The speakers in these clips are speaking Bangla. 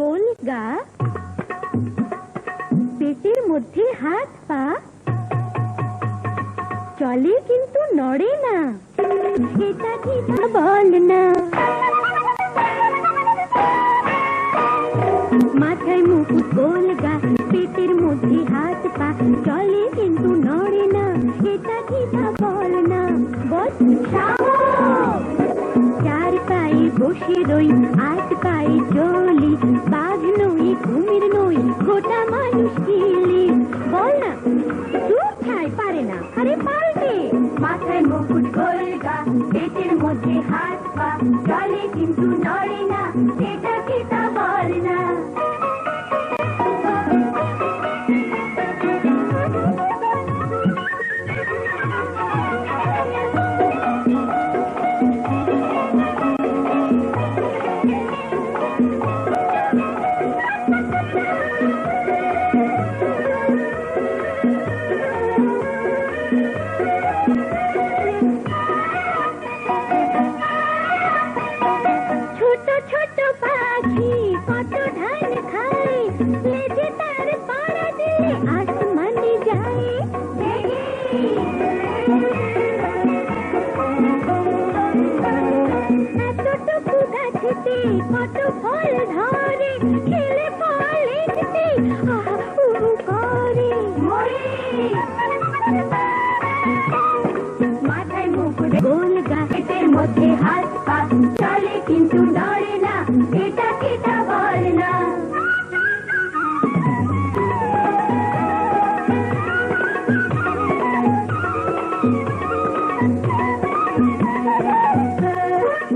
গোল গা পেটের মধ্যে হাত পা। চলে কিন্তু নড়ে না। এটা কি তা বল না। মাথায় মুকুট গোল গা পেটের মধ্যে হাত পা। চলে কিন্তু নড়ে না এটা কি তা বল না। বল বসে রই, আজ পাই চলি। বাঘ নই, কুমির নই গোটা মানুষ কিলি বল না দূর খাই পারে না। আরে পারবে মাথায় মুকুট গোলগা পেটের মধ্যে হাত পা চলে কিন্তু নড়ে না। এটা কি পাখি কত ধান খায় লেজে তার পাড়া দিলে এতটুকু ধরে খেলে ফলে আহা উহু করে মাথায় মুকুট গোল গাছের মধ্যে হাত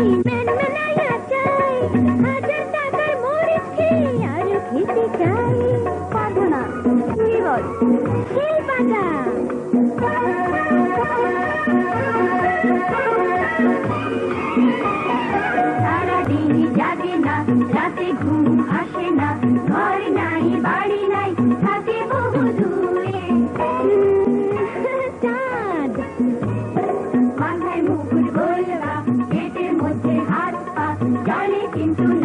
সরালি কুয়ারেতে যায় বল না ঘর নাই বাড়ি নাই থাকে পা চলে কিন্তু